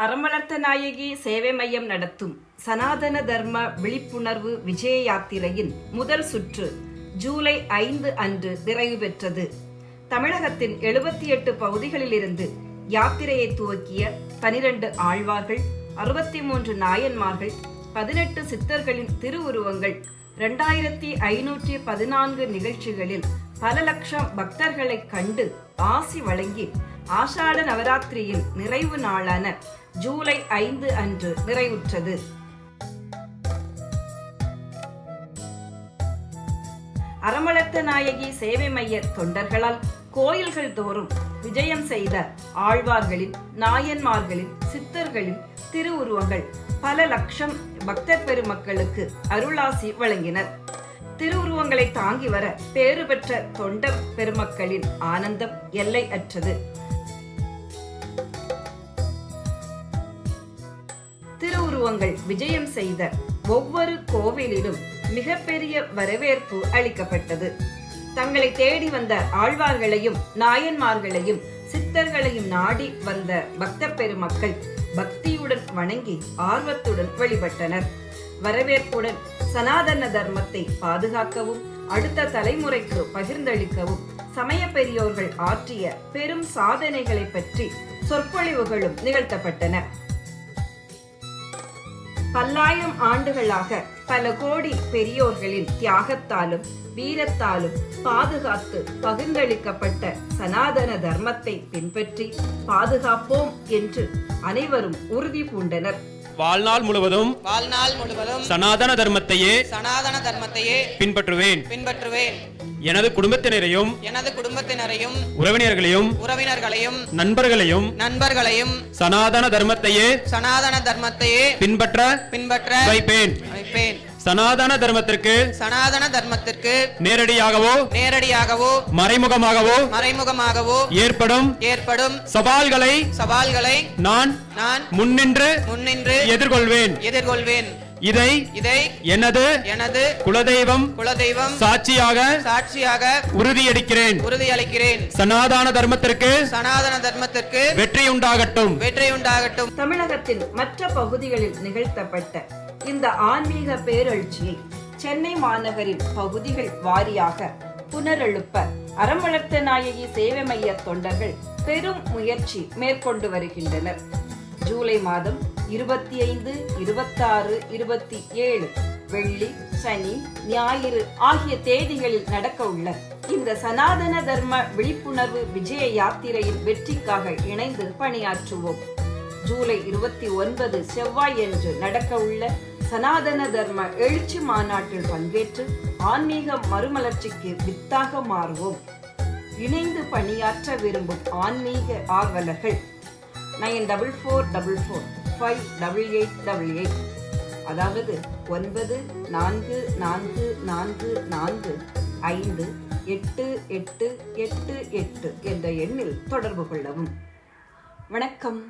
அறமளர்த்த நாயகி சேவை மையம் நடத்தும் சனாதன தர்ம விழிப்புணர்வு விஜய யாத்திரையின் முதல் சுற்று ஜூலை ஐந்து அன்று நிறைவு பெற்றது. தமிழகத்தின் எழுபத்தி எட்டு பகுதிகளிலிருந்து யாத்திரையை துவக்கிய பனிரெண்டு ஆழ்வார்கள் அறுபத்தி மூன்று நாயன்மார்கள் பதினெட்டு சித்தர்களின் திருவுருவங்கள் இரண்டாயிரத்தி ஐநூற்றி பதினான்கு நிகழ்ச்சிகளில் பல லட்சம் பக்தர்களை கண்டு ஆசி வழங்கி ஆஷாட நவராத்திரியின் நிறைவு நாளான ஜூலை ஐந்து அன்று நிறைவுற்றது. அறமளர்த்த நாயகி சேவை மைய தொண்டர்களால் கோயில்கள் தோறும் விஜயம் செய்த ஆழ்வார்களின் நாயன்மார்களின் சித்தர்களின் திருவுருவங்கள் பல லட்சம் பக்தர் பெருமக்களுக்கு அருளாசி வழங்கினர். திருவுருவங்களை தாங்கி வர பேறு பெற்ற தொண்டர் பெருமக்களின் ஆனந்தம் எல்லை அற்றது திருவுருவங்கள் விஜயம் செய்த ஒவ்வொரு கோவிலிலும் மிகப்பெரிய வரவேற்பு அளிக்கப்பட்டது. தங்களை தேடி வந்த ஆழ்வார்களையும் நாயன்மார்களையும் சித்தர்களையும் நாடி வந்த பக்த பெருமக்கள் பக்தியுடன் வணங்கி ஆர்வத்துடன் வழிபட்டனர். வரவேற்புடன் சனாதன தர்மத்தை பாதுகாக்கவும் அடுத்த தலைமுறைக்கு பகிர்ந்தளிக்கவும் சமய பெரியோர்கள் ஆற்றிய பெரும் சாதனைகளை பற்றி சொற்பொழிவுகளும் நிகழ்த்தப்பட்டன. பல்லாயிரம் ஆண்டுகளாக பல கோடி பெரியோர்களின் தியாகத்தாலும் வீரத்தாலும் பாதுகாத்து பகிர்ந்தளிக்கப்பட்ட சனாதன தர்மத்தை பின்பற்றி பாதுகாப்போம் என்று அனைவரும் உறுதி பூண்டனர். வாழ்நாள் முழுவதும் வாழ்நாள் முழுவதும் சனாதன தர்மத்தையே சனாதன தர்மத்தையே பின்பற்றுவேன். பின்பற்றுவேன். எனது குடும்பத்தினரையும் எனது குடும்பத்தினரையும் உறவினர்களையும் உறவினர்களையும் நண்பர்களையும் நண்பர்களையும் சனாதன தர்மத்தையே சனாதன தர்மத்தையே பின்பற்ற பின்பற்ற வைப்பேன். வைப்பேன். சனாதன தர்மத்திற்கு சனாதன தர்மத்திற்கு நேரடியாகவோ நேரடியாகவோ மறைமுகமாகவோ மறைமுகமாகவோ ஏற்படும் ஏற்படும் சவால்களை சவால்களை நான் நான் முன்னின்று முன்னின்று எதிர்கொள்வேன். எதிர்கொள்வேன். இதை இதை எனது எனது குலதெய்வம் குலதெய்வம் சாட்சியாக சாட்சியாக உறுதியளிக்கிறேன். உறுதியளிக்கிறேன். சனாதன தர்மத்திற்கு சனாதன தர்மத்திற்கு வெற்றி உண்டாகட்டும். வெற்றி உண்டாகட்டும். தமிழகத்தின் மற்ற பகுதிகளில் நிகழ்த்தப்பட்ட இந்த ஆன்மீக பேரெழுச்சியை சென்னை மாநகரின் பகுதிகள் வாரியாக புனரெழுப்ப அறம் வளர்த்த நாயகி சேவை மைய தொண்டர்கள் பெரும் முயற்சி மேற்கொண்டு வருகின்றனர். ஜூலை மாதம் இருபத்தி ஐந்து இருபத்தாறு இருபத்தி ஏழு வெள்ளி சனி ஞாயிறு ஆகிய தேதிகளில் நடக்க உள்ள இந்த சனாதன தர்ம விழிப்புணர்வு விஜய யாத்திரையின் வெற்றிக்காக இணைந்து பணியாற்றுவோம். ஜூலை இருபத்தி ஒன்பது செவ்வாய் என்று நடக்க உள்ள சனாதன தர்ம எழுச்சி மாநாட்டில் பங்கேற்று ஆன்மீக மறுமலர்ச்சிக்கு வித்தாக மாறுவோம். இணைந்து பணியாற்ற விரும்பும் ஆன்மீக ஆர்வலர்கள் nine double four double four five double eight double eight. அதாவது ஒன்பது நான்கு நான்கு நான்கு நான்கு ஐந்து எட்டு எட்டு எட்டு எட்டு என்ற எண்ணில் தொடர்பு கொள்ளவும். வணக்கம்.